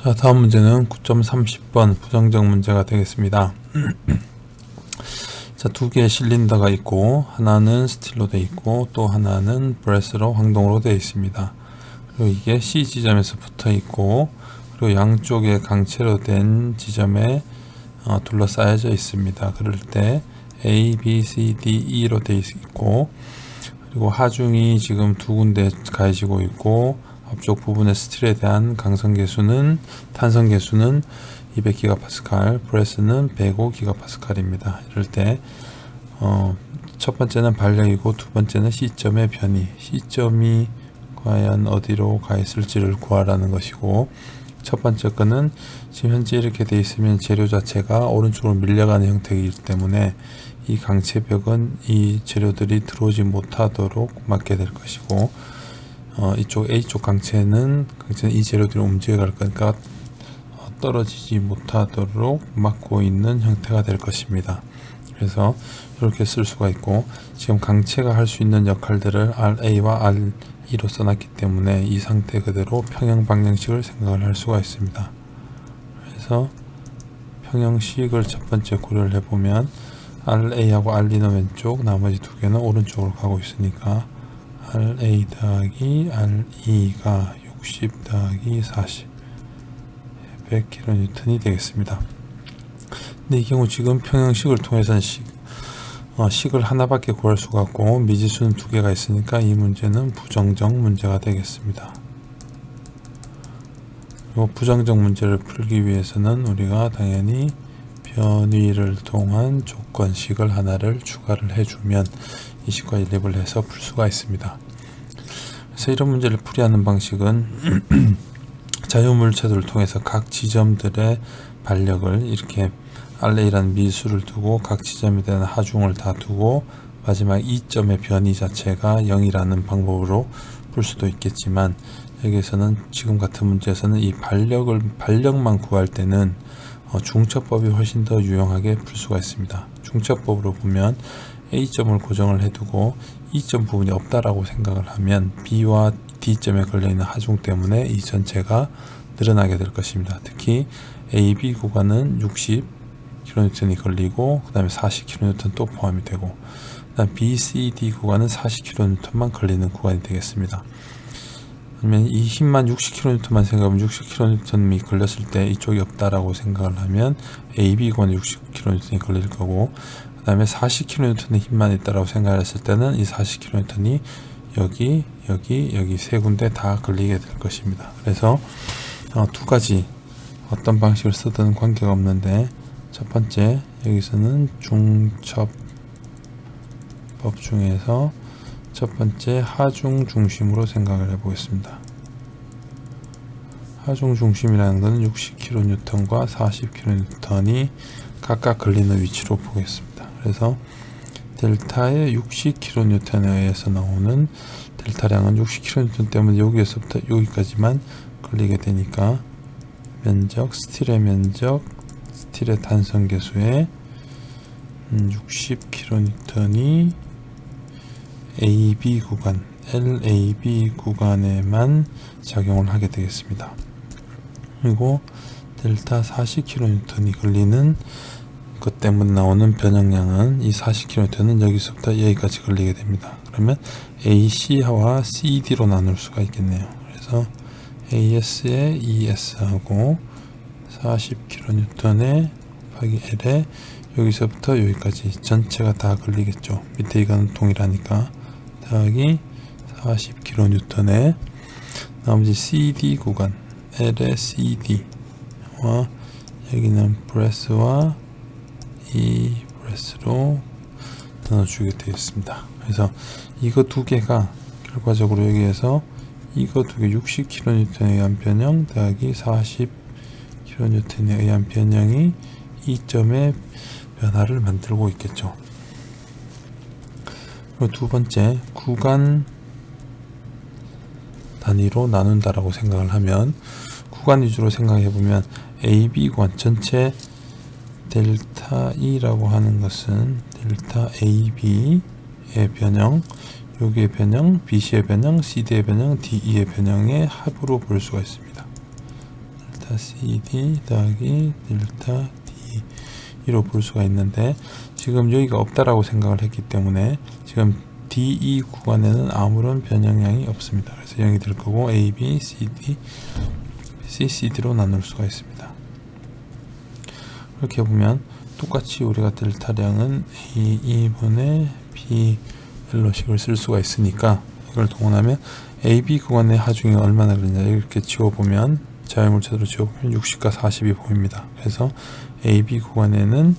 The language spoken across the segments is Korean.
자, 다음 문제는 9.30번 부정적 문제가 되겠습니다. 자, 두 개의 실린더가 있고 하나는 스틸로 되어 있고 또 하나는 브레스로 황동으로 되어 있습니다. 그리고 이게 C 지점에서 붙어 있고 그리고 양쪽에 강체로 된 지점에 어, 둘러싸여져 있습니다. 그럴 때 A, B, C, D, E로 되어 있고 그리고 하중이 지금 두 군데 가해지고 있고 앞쪽 부분의 스틸에 대한 강성 계수는 탄성 계수는 200기가파스칼, 브레스는 105기가파스칼입니다. 이럴 때 어, 첫 번째는 반력이고 두 번째는 시점의 변이, 시점이 과연 어디로 가 있을지를 구하라는 것이고 첫 번째 거는 지금 현재 이렇게 돼 있으면 재료 자체가 오른쪽으로 밀려가는 형태이기 때문에 이 강체벽은 이 재료들이 들어오지 못하도록 막게 될 것이고 어, 이쪽 A쪽 강체는 강체는 이 재료들이 움직여갈 거니까 어, 떨어지지 못하도록 막고 있는 형태가 될 것입니다. 그래서 이렇게 쓸 수가 있고 지금 강체가 할 수 있는 역할들을 RA와 R2로 써놨기 때문에 이 상태 그대로 평형 방정식을 생각을 할 수가 있습니다. 그래서 평형식을 첫 번째 고려를 해보면 RA하고 R2는 왼쪽 나머지 두 개는 오른쪽으로 가고 있으니까 RA 더하기 RE가 60 더하기 40 100kN이 되겠습니다. 근데 이 경우 지금 평형식을 통해서는 식, 어, 식을 하나밖에 구할 수가 없고 미지수는 두 개가 있으니까 이 문제는 부정적 문제가 되겠습니다. 이 부정적 문제를 풀기 위해서는 우리가 당연히 변위를 통한 조건식을 하나를 추가를 해주면 이 식과 일립을 해서 풀 수가 있습니다. 그래서 이런 문제를 풀이하는 방식은 자유물체들을 통해서 각 지점들의 반력을 이렇게 RA라는 미수를 두고 각 지점에 대한 하중을 다 두고 마지막 이점의 변이 자체가 0이라는 방법으로 풀 수도 있겠지만 여기에서는 지금 같은 문제에서는 이 반력을 반력만 구할 때는 어, 중첩법이 훨씬 더 유용하게 풀 수가 있습니다. 중첩법으로 보면 A점을 고정을 해두고 E점 부분이 없다라고 생각을 하면 B와 D점에 걸려있는 하중 때문에 이 전체가 늘어나게 될 것입니다. 특히 AB 구간은 60kN이 걸리고 그 다음에 40kN 또 포함이 되고 그 다음 BCD 구간은 40kN만 걸리는 구간이 되겠습니다. 그러면 이 힘만 60kN만 생각하면 60kN이 걸렸을 때 이쪽이 없다라고 생각을 하면 AB 구간에 60kN이 걸릴 거고 그 다음에 40kN의 힘만 있다라고 생각했을 때는 이 40kN이 여기 여기 여기 세 군데 다 걸리게 될 것입니다. 그래서 어, 두 가지 어떤 방식을 쓰든 관계가 없는데 첫 번째 여기서는 중첩법 중에서 첫 번째 하중 중심으로 생각을 해보겠습니다. 하중 중심이라는 것은 60kN과 40kN이 각각 걸리는 위치로 보겠습니다. 그래서 델타의 60kN에 의해서 나오는 델타량은 60kN 때문에 여기에서부터 여기까지만 걸리게 되니까 면적, 스틸의 면적, 스틸의 단성 계수에 60kN이 AB 구간, LAB 구간에만 작용을 하게 되겠습니다. 그리고 델타 40kN이 걸리는 것 때문에 나오는 변형량은 이 40kN는 여기서부터 여기까지 걸리게 됩니다. 그러면 AC와 CD로 나눌 수가 있겠네요. 그래서 AS에 ES하고 40kN에 곱하기 L에 여기서부터 여기까지 전체가 다 걸리겠죠. 밑에 이거는 동일하니까 더하기 40kN에 나머지 CD 구간 L의 CD와 여기는 브레스와 이 브레스로 나눠주게 되어 있습니다. 그래서 이거 두 개가 결과적으로 여기에서 이거 두 개 60kN에 의한 변형 더하기 40kN에 의한 변형이 이 점의 변화를 만들고 있겠죠. 그리고 두 번째 구간 단위로 나눈다라고 생각을 하면 구간 위주로 생각해 보면 AB 구간 전체 델타 E라고 하는 것은 델타 AB의 변형, 여기의 변형, BC의 변형, CD의 변형, DE의 변형의 합으로 볼 수가 있습니다. 델타 CD 더하기 델타 D 이로 볼 수가 있는데 지금 여기가 없다라고 생각을 했기 때문에 지금 DE 구간에는 아무런 변형량이 없습니다. 그래서 0이 될 거고 A, B, C, D, C, C, D로 나눌 수가 있습니다. 이렇게 보면 똑같이 우리가 델타량은 A 2분의 B 벨로식을 쓸 수가 있으니까 이걸 동원하면 AB 구간의 하중이 얼마나 그러냐 이렇게 지워보면 자유물체로 지워보면 60과 40이 보입니다. 그래서 AB 구간에는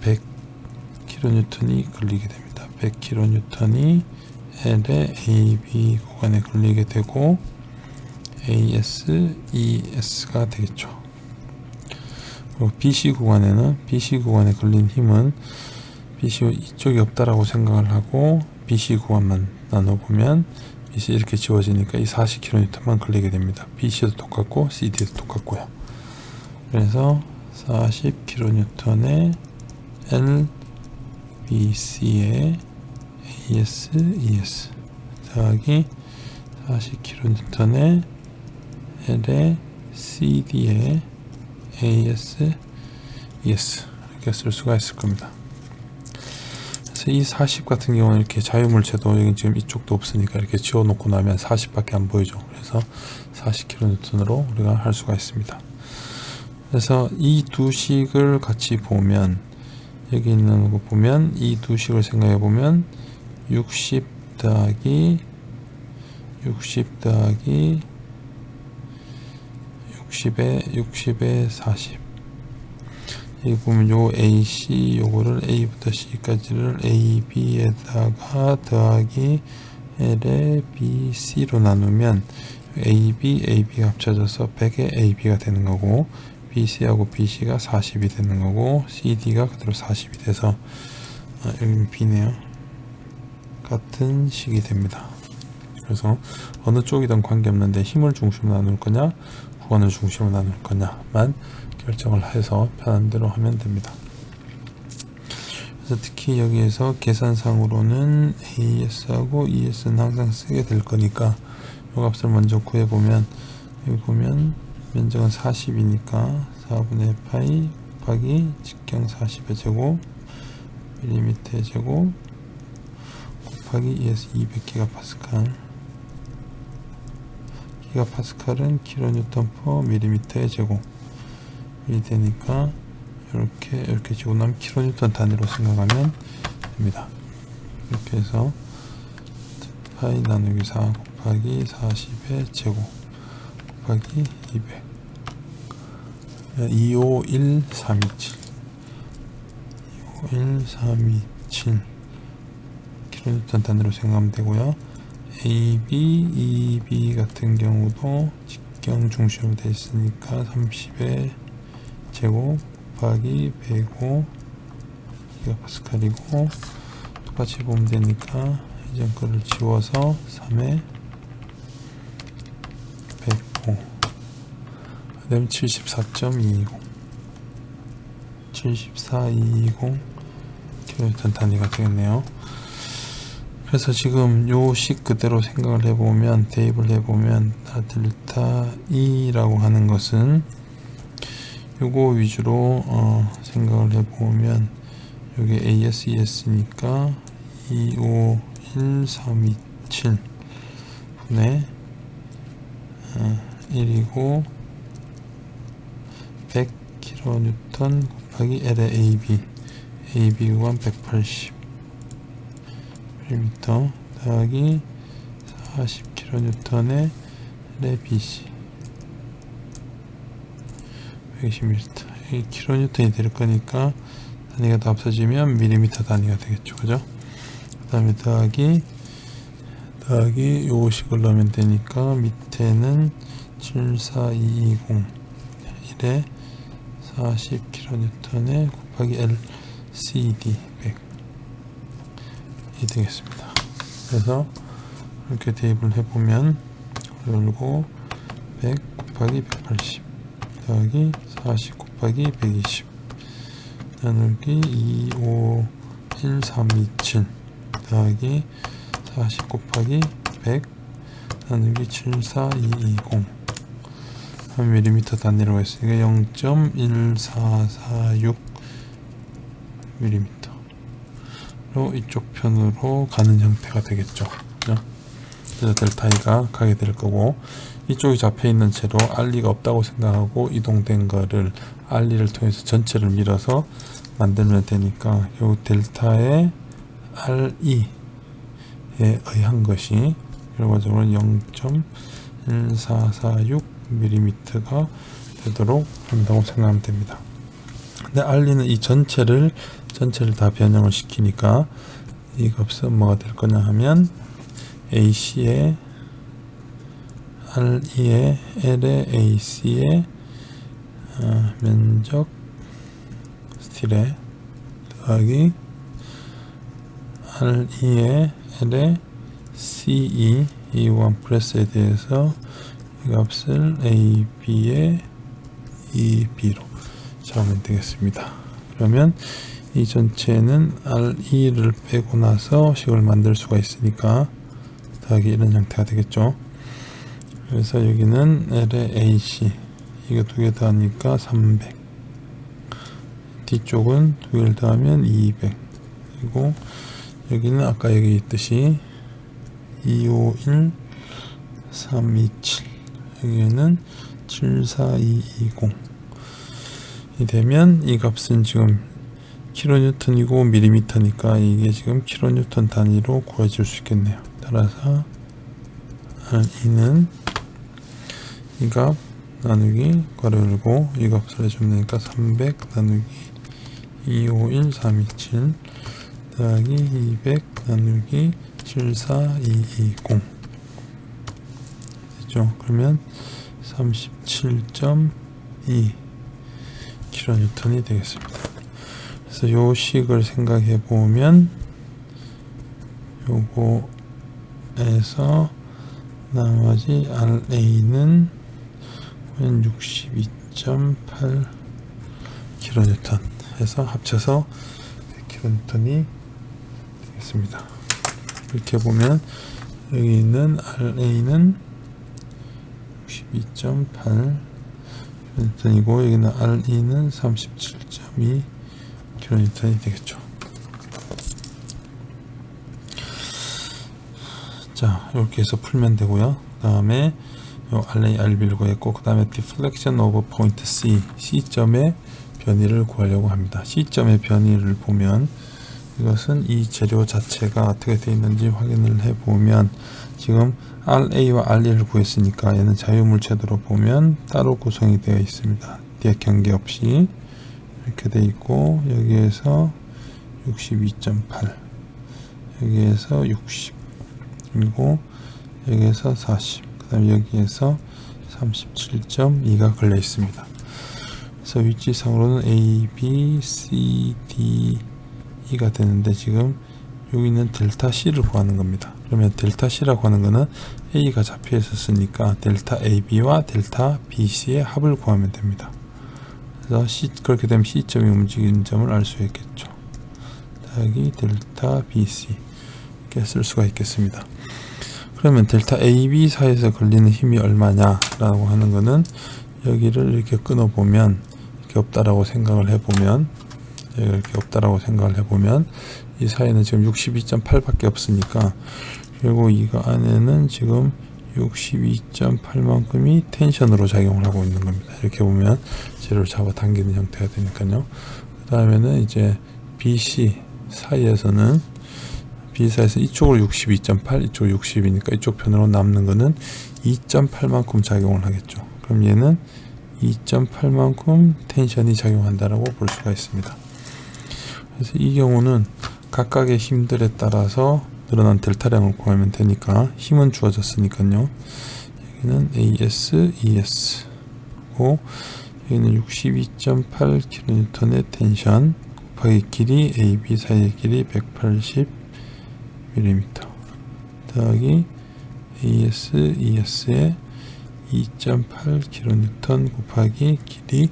100kN이 걸리게 됩니다. 100kN이 L의 AB 구간에 걸리게 되고 AS, ES가 되겠죠. BC 구간에는 BC 구간에 걸린 힘은 BC 이쪽이 없다라고 생각을 하고 BC 구간만 나눠보면 BC 이렇게 지워지니까 이 40kN만 걸리게 됩니다. BC도 똑같고 CD도 똑같고요. 그래서 40kN의 L, BC의 AS, ES 더하기 40kN의 L의 CD의 AS, ES 이렇게 쓸 수가 있을 겁니다. 그래서 이 40 같은 경우는 이렇게 자유물체도 여기 지금 이쪽도 없으니까 이렇게 지워놓고 나면 40밖에 안 보이죠. 그래서 40kN으로 우리가 할 수가 있습니다. 그래서 이 두 식을 같이 보면 여기 있는 거 보면 이 두 식을 생각해 보면 60 더하기 60 더하기 60에 60에 40 여기 보면 요 AC 요거를 A부터 C까지를 AB에다가 더하기 L에 BC로 나누면 AB, AB가 합쳐져서 100의 AB가 되는 거고 BC하고 BC가 40이 되는 거고 CD가 그대로 40이 돼서 아, 여기 B네요. 같은 식이 됩니다. 그래서 어느 쪽이든 관계없는데 힘을 중심으로 나눌 거냐 구간을 중심으로 나눌 거냐만 결정을 해서 편한 대로 하면 됩니다. 그래서 특히 여기에서 계산상으로는 AS하고 ES는 항상 쓰게 될 거니까 이 값을 먼저 구해보면 여기 보면 면적은 40이니까 4분의 파이 곱하기 직경 40의 제곱 밀리미터의 제곱 곱하기 ES 200기가 파스칼 기가파스칼은 킬로뉴턴 퍼 밀리미터의 제곱 이 되니까 이렇게 이렇게 지고 나면 킬로뉴턴 단위로 생각하면 됩니다. 이렇게 해서 파이 나누기 4 곱하기 40의 제곱 곱하기 200 251327 251327 킬로뉴턴 단위로 생각하면 되고요. AB, EB 같은 경우도 직경 중심으로 되어 있으니까 30의 제곱 곱하기 105 기가파스칼이고 똑같이 보면 되니까 이전 거를 지워서 3에 105 그다음 74.220 74220 킬로뉴턴 단위가 되겠네요. 그래서 지금 요 식 그대로 생각을 해보면 대입을 해보면 델타 E라고 하는 것은 요거 위주로 어, 생각을 해보면 여기 ASES니까 251327 분의 어, 1이고 100kN 곱하기 L의 AB AB 구간 180 m 더하기 40kN의 L의 BC 120m. 이 킬로뉴턴이 될 거니까 단위가 다 없어지면 밀리미터 단위가 되겠죠. 그죠? 그 다음에 더하기 더하기 요식을 넣으면 되니까 밑에는 74220 1에 40kN에 곱하기 LCD 100이 되겠습니다. 그래서 이렇게 대입을 해보면 열고 100 곱하기 180 더하기 40 곱하기 120 나누기 2, 5, 1, 3, 2, 7 더하기 40 곱하기 100 나누기 7, 4, 2, 2, 0 mm 단위로 했으니까 0.1446 mm 로 이쪽 편으로 가는 형태가 되겠죠. 그래서 델타 E가 가게 될 거고 이쪽이 잡혀 있는 채로 알리가 없다고 생각하고 이동된 거를 알리를 통해서 전체를 밀어서 만들면 되니까 요 델타의 RE에 의한 것이 결과적으로 0.1446mm가 되도록 한다고 생각하면 됩니다. 근데 알리는 이 전체를 전체를 다 변형을 시키니까 이 값은 뭐가 될 거냐 하면 AC의 RE의 L의 AC의 어, 면적 스틸에 더하기 RE의 L의 CE E1 플러스에 대해서 이 값을 AB의 EB로 잡으면 되겠습니다. 그러면 이 전체는 RE를 빼고 나서 식을 만들 수가 있으니까 더하기 이런 형태가 되겠죠. 그래서 여기는 L의 AC 이거 두 개 더하니까 300 뒤쪽은 두 개를 더하면 200 그리고 여기는 아까 여기 있듯이 251 327 여기에는 74220이 되면 이 값은 지금 킬로뉴턴이고 밀리미터니까 이게 지금 킬로뉴턴 단위로 구해질 수 있겠네요. 따라서 R이는 이 값 나누기 괄호 열고 이 값을 해주면 되니까 300 나누기 251 327 더하기 200 나누기 74220 됐죠? 그러면 37.2 킬로뉴턴이 되겠습니다. 그래서 요 식을 생각해 보면 요거에서 나머지 RA는 62.8 킬로뉴턴 해서 합쳐서 100킬로뉴턴이 되겠습니다. 이렇게 보면 여기 있는 RA는 62.8 킬로뉴턴이고 여기는 RE는 37.2 킬로뉴턴이 되겠죠. 자 이렇게 해서 풀면 되고요. 그 다음에 요 RA, RB를 구했고 그 다음에 deflection of point C C점의 변이를 구하려고 합니다. C점의 변이를 보면 이것은 이 재료 자체가 어떻게 되어 있는지 확인을 해 보면 지금 RA와 RE를 구했으니까 얘는 자유물체도로 보면 따로 구성이 되어 있습니다. 뒤에 경계 없이 이렇게 되어 있고 여기에서 62.8 여기에서 60 그리고 여기에서 40 그 다음 여기에서 37.2가 걸려 있습니다. 그래서 위치상으로는 A, B, C, D, E가 되는데 지금 여기 있는 델타 C를 구하는 겁니다. 그러면 델타 C라고 하는 거는 A가 잡혀 있었으니까 델타 AB와 델타 BC의 합을 구하면 됩니다. 그래서 C, 그렇게 되면 C점이 움직이는 점을 알 수 있겠죠. 더하기 델타 BC 이렇게 쓸 수가 있겠습니다. 그러면 델타 AB 사이에서 걸리는 힘이 얼마냐 라고 하는 거는 여기를 이렇게 끊어 보면 이렇게 없다라고 생각을 해보면 이렇게 없다라고 생각을 해보면 이 사이는 지금 62.8밖에 없으니까 그리고 이거 안에는 지금 62.8만큼이 텐션으로 작용을 하고 있는 겁니다. 이렇게 보면 재료를 잡아 당기는 형태가 되니까요. 그 다음에는 이제 BC 사이에서는 B 사이에서 이쪽으로 62.8, 이쪽 60이니까 이쪽 편으로 남는 거는 2.8만큼 작용을 하겠죠. 그럼 얘는 2.8만큼 텐션이 작용한다라고 볼 수가 있습니다. 그래서 이 경우는 각각의 힘들에 따라서 늘어난 델타량을 구하면 되니까 힘은 주어졌으니까요. 여기는 AS, ES고 여기는 62.8kN의 텐션 곱하기 길이 AB 사이의 길이 180mm 더하기 AS, ES의 2.8kN 곱하기 길이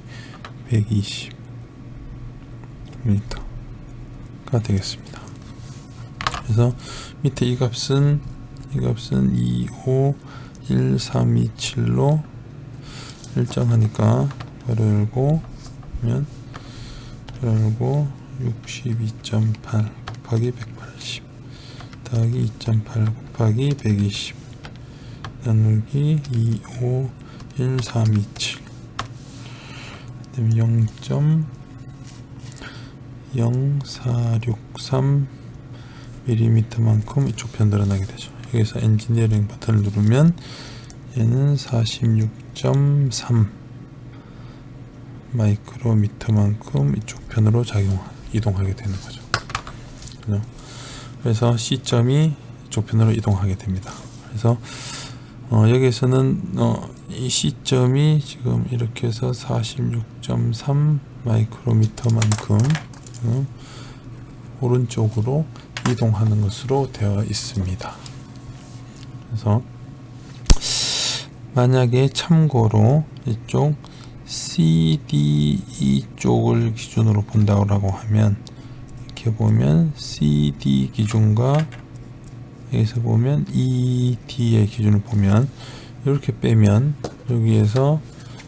120m 하나 되겠습니다. 그래서 밑에 이 값은 이 값은 2, 5, 1, 3, 2, 7로 일정하니까 괄호 열고 면 괄호 열고 62.8 곱하기 180 더하기 2.8 곱하기 120 나누기 2, 5, 1, 3, 2, 7 그다음 0. 0463mm만큼 이쪽 편 늘어나게 되죠. 여기서 엔지니어링 버튼을 누르면 얘는 46.3 마이크로미터만큼 이쪽 편으로 작용 이동하게 되는 거죠. 그래서 C점이 이쪽 편으로 이동하게 됩니다. 그래서 어, 여기에서는 어, 이 C점이 지금 이렇게 해서 46.3 마이크로미터만큼 음, 오른쪽으로 이동하는 것으로 되어 있습니다. 그래서 만약에 참고로 이쪽 CDE 쪽을 기준으로 본다고 하면 이렇게 보면 CD 기준과 여기서 보면 ED의 기준을 보면 이렇게 빼면 여기에서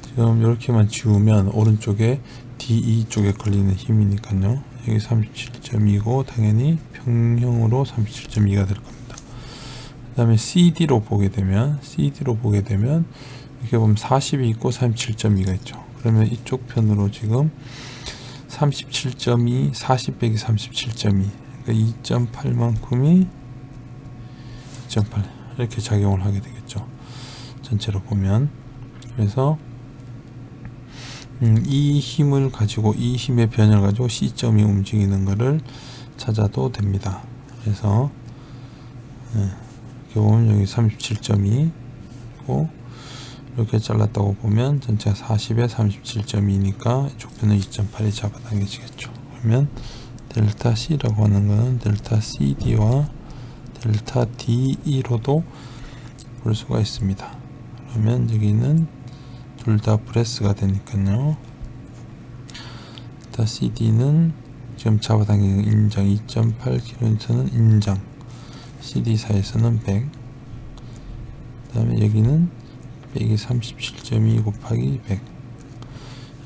지금 이렇게만 지우면 오른쪽에 DE 쪽에 걸리는 힘이니까요. 여기 37.2고 당연히 평형으로 37.2가 될 겁니다. 그 다음에 CD로 보게 되면 CD로 보게 되면 이렇게 보면 40이 있고 37.2가 있죠. 그러면 이쪽 편으로 지금 37.2, 40 빼기 37.2 그러니까 2.8만큼이 2.8 이렇게 작용을 하게 되겠죠. 전체로 보면 그래서 음, 이 힘을 가지고 이 힘의 변을 가지고 시점이 움직이는 것을 찾아도 됩니다. 그래서 네, 이렇게 보면 여기 37.2고 이렇게 잘랐다고 보면 전체가 40에 37.2니까 이쪽 편은 2.8이 잡아당겨지겠죠. 그러면 델타 C라고 하는 것은 델타 CD와 델타 DE로도 볼 수가 있습니다. 그러면 여기는 둘 다 브레스가 되니까요. 델타 CD는 지금 잡아당기는 인정 2.8km는 인정 CD4에서는 100그 다음에 여기는 빼기 37.2 곱하기 100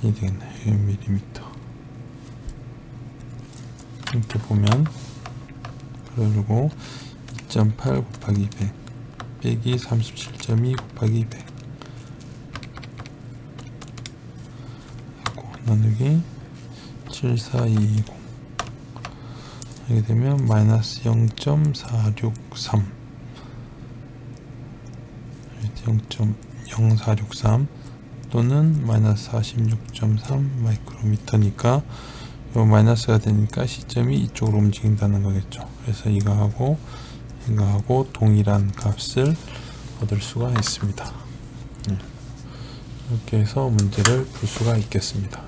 이 되겠네요. 1mm 이렇게 보면 그리고 2.8 곱하기 100 빼기 37.2 곱하기 100 하고 나누기 74220 이렇게 되면 마이너스 0.463 0.0463 또는 마이너스 46.3 마이크로미터니까 요 마이너스가 되니까 시점이 이쪽으로 움직인다는 거겠죠. 그래서 이거하고 이거하고 동일한 값을 얻을 수가 있습니다. 음. 이렇게 해서 문제를 풀 수가 있겠습니다.